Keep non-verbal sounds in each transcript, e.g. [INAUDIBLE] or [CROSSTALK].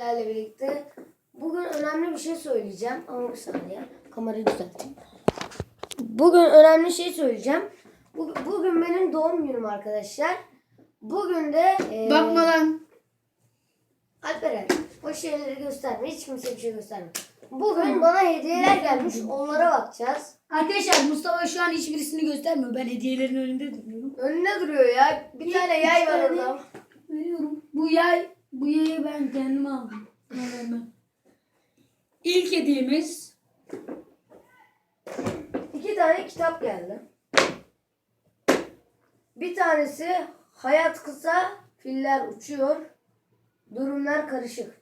sizlerle birlikte. Bugün önemli bir şey söyleyeceğim ama bir saniye kamerayı düzelteyim. Bugün önemli şey söyleyeceğim. Bu- Bugün benim doğum günüm arkadaşlar. Bugün de e, Bakma lan. Alperen o şeyleri gösterme. Hiç kimse bir şey gösterme. Bugün bana hediyeler gelmiş. Onlara bakacağız. Arkadaşlar Mustafa şu an hiçbirisini göstermiyor. Ben hediyelerin önünde duruyorum. Önüne duruyor ya. Bir tane yay var orada. Veriyorum. Bu yay, bu yayı ben kendime aldım. İlk hediyemiz İki tane kitap geldi. Bir tanesi Hayat Kısa, Filler Uçuyor, Durumlar Karışık.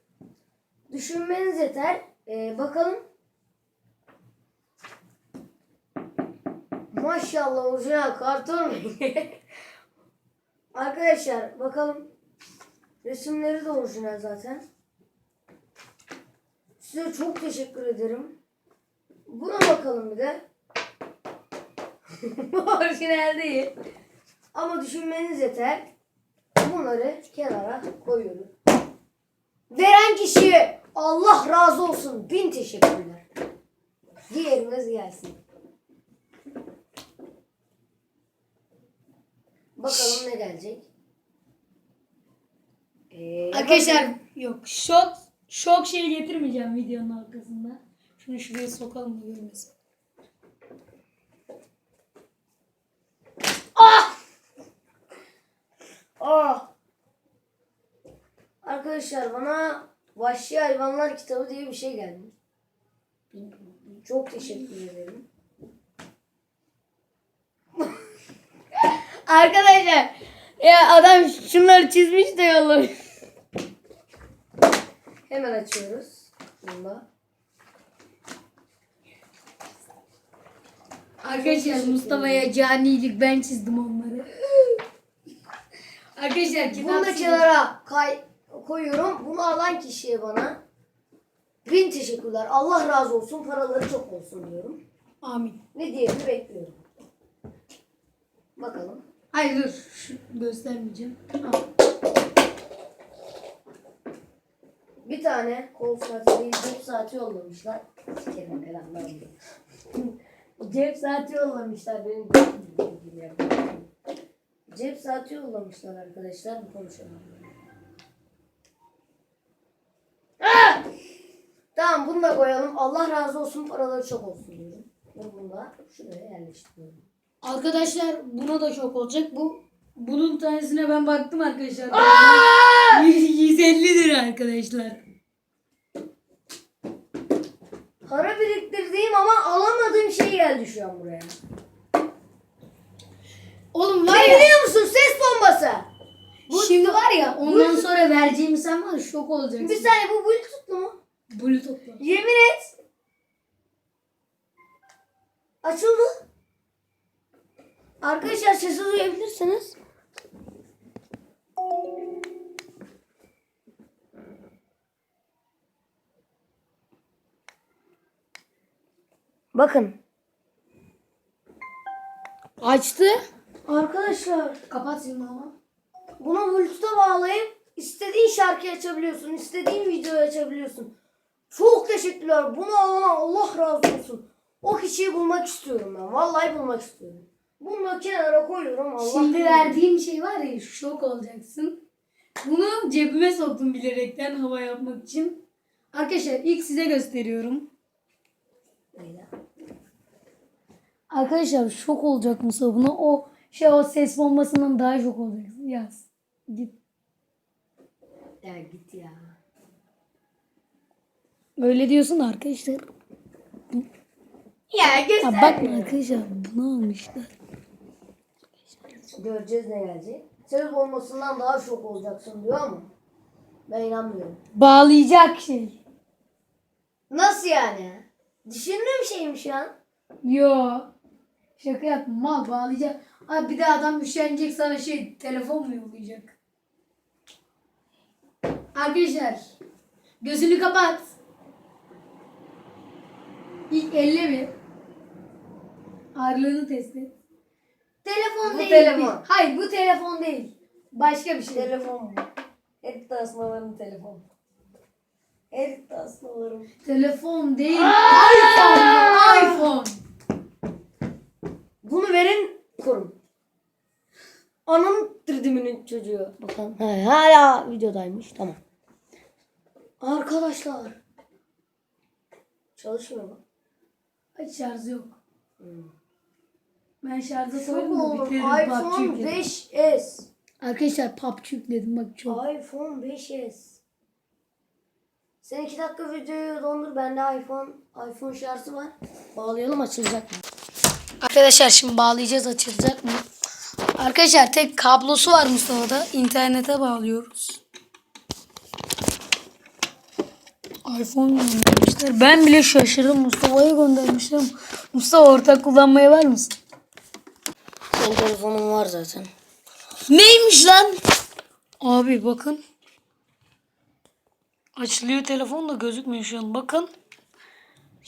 Düşünmeniz yeter. Ee, bakalım. Maşallah orijinal karton. [LAUGHS] Arkadaşlar bakalım. Resimleri de orijinal zaten. Size çok teşekkür ederim. Buna bakalım bir de. [LAUGHS] Orijinal değil. Ama düşünmeniz yeter. Bunları kenara koyuyoruz. Veren kişiye Allah razı olsun. Bin teşekkürler. Diğerimiz gelsin. Bakalım ne gelecek. Ee, Arkadaşlar yok şok şok şey getirmeyeceğim videonun arkasında. Şunu şuraya sokalım da görmesin. Ah! Arkadaşlar bana Vahşi Hayvanlar kitabı diye bir şey geldi. Çok teşekkür ederim. [LAUGHS] Arkadaşlar ya adam şunları çizmiş de yollamış. Hemen açıyoruz. Bunda. Arkadaşlar Mustafa'ya canilik ben çizdim onları. Arkadaşlar Bunu da kenara kay koyuyorum. Bunu alan kişiye bana bin teşekkürler. Allah razı olsun. Paraları çok olsun diyorum. Amin. Ne diyelim bekliyorum. Bakalım. Hayır dur. Şu, göstermeyeceğim. Al. Bir tane kol saati değil cep saati yollamışlar. Sikerim belanı Cep saati yollamışlar benim. Cep saati yollamışlar arkadaşlar. Konuşalım. Tamam bunu da koyalım. Allah razı olsun paraları çok olsun diyorum. Bunu bunu da şuraya yerleştiriyorum. Arkadaşlar buna da şok olacak. Bu bunun tanesine ben baktım arkadaşlar. 100 150 lira arkadaşlar. Para biriktirdiğim ama alamadığım şey geldi şu an buraya. Oğlum var ya. biliyor musun? Ses bombası. Şimdi var ya ondan sonra vereceğim sen var ya şok olacaksın. Bir saniye bu bluetoothlu mu? Bluetooth'la. Yemin et. Açıldı. Arkadaşlar sesi duyabilirsiniz. Bakın. Açtı. Arkadaşlar Kapat şimdi ama. Bunu Bluetooth'a bağlayıp istediğin şarkıyı açabiliyorsun. istediğin videoyu açabiliyorsun. Çok teşekkürler. Bunu alana Allah razı olsun. O kişiyi bulmak istiyorum ben. Vallahi bulmak istiyorum. Bunu kenara koyuyorum. Allah Şimdi verdiğim şey var ya şok olacaksın. Bunu cebime soktum bilerekten hava yapmak için. Arkadaşlar ilk size gösteriyorum. Öyle. Arkadaşlar şok olacak Musa buna. O şey o ses bombasından daha şok olacaksın. Yaz. Git. Ya git ya. Öyle diyorsun arkadaşlar. Ya Ha, göster. bakma arkadaşlar bunu almışlar. Göreceğiz ne gelecek. Ses olmasından daha şok olacaksın diyor ama ben inanmıyorum. Bağlayacak şey. Nasıl yani? Düşündüğüm şeymiş ya. Yo. Şaka yapma mal bağlayacak. Abi bir de adam üşenecek sana şey telefon mu yollayacak? Arkadaşlar gözünü kapat. İlk elle bir. Ağırlığını test et. Telefon Bu değil. telefon. Hayır bu telefon değil. Başka bir şey. Telefon mu? Hep tasmaların telefon. El iddiasına varım. Telefon değil. iPhone. iPhone. Verin kurum. Anam tırdımının çocuğu. Bakalım. He, hala videodaymış. Tamam. Arkadaşlar. Çalışmıyor mu? Ay şarjı yok. Ben şarja koydum da PUBG iPhone yükledim. 5s. Arkadaşlar PUBG yükledim bak çok. iPhone 5s. Sen iki dakika videoyu dondur. Bende iPhone iPhone şarjı var. Bağlayalım açılacak mı? Arkadaşlar şimdi bağlayacağız açılacak mı? Arkadaşlar tek kablosu var Mustafa'da. İnternete bağlıyoruz. iPhone göndermişler. Ben bile şaşırdım. Mustafa'ya göndermişler. Mustafa ortak kullanmaya var mısın? Senin telefonun var zaten. Neymiş lan? Abi bakın. Açılıyor telefon da gözükmüyor şu an. Bakın.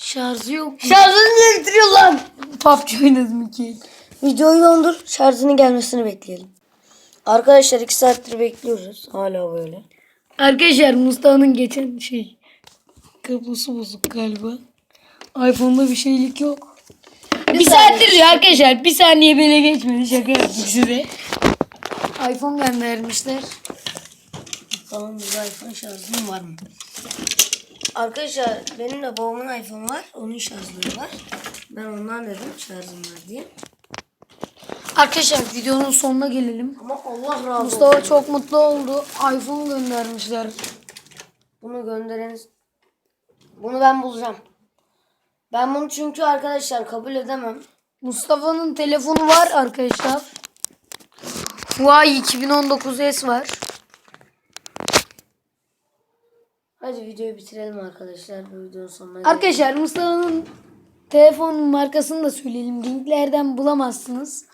Şarjı yok. Şarjını niye bitiriyor lan? PUBG oynadım iki. Videoyu dondur. Şarjının gelmesini bekleyelim. Arkadaşlar iki saattir bekliyoruz. Hala böyle. Arkadaşlar Mustafa'nın geçen şey kablosu bozuk galiba. iPhone'da bir şeylik yok. Bir, saattir diyor arkadaşlar. Bir saniye bile geçmedi. Şaka yaptık size. iPhone göndermişler. Bakalım bir iPhone şarjım var mı? Arkadaşlar benim de babamın iPhone var. Onun şarjları var. Ben ondan dedim şarjım var diye. Arkadaşlar videonun sonuna gelelim. Ama Allah razı olsun. Mustafa çok mutlu oldu. iPhone göndermişler. Bunu göndereniz. Bunu ben bulacağım. Ben bunu çünkü arkadaşlar kabul edemem. Mustafa'nın telefonu var arkadaşlar. Huawei 2019s var. Hadi videoyu bitirelim arkadaşlar. Bu videonun sonuna. Arkadaşlar Mustafa'nın telefon markasını da söyleyelim. Linklerden bulamazsınız.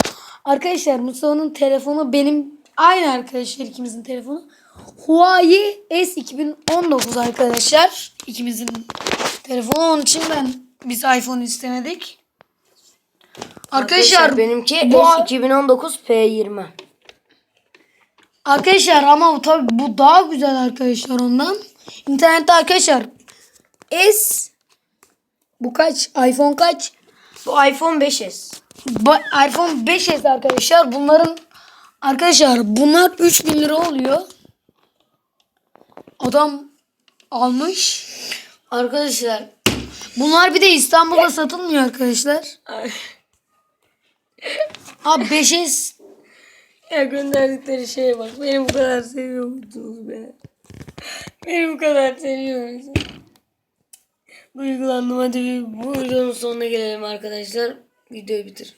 Arkadaşlar Mustafa'nın telefonu benim aynı arkadaşlar ikimizin telefonu. Huawei S2019 arkadaşlar. İkimizin telefonu. Onun için ben biz iPhone istemedik. Arkadaşlar, benimki bu- S2019 P20. Arkadaşlar ama bu tabi bu daha güzel arkadaşlar ondan. İnternette arkadaşlar S bu kaç? iPhone kaç? Bu iPhone 5s. Ba- iPhone 5s arkadaşlar. Bunların arkadaşlar bunlar 3000 lira oluyor. Adam almış. Arkadaşlar Bunlar bir de İstanbul'da satılmıyor arkadaşlar. Abi 5s Ya gönderdikleri şeye bak. Beni bu kadar seviyor musunuz be? Beni bu kadar seviyor musunuz? Duygulandım. Hadi bir bu videonun sonuna gelelim arkadaşlar. Videoyu bitir.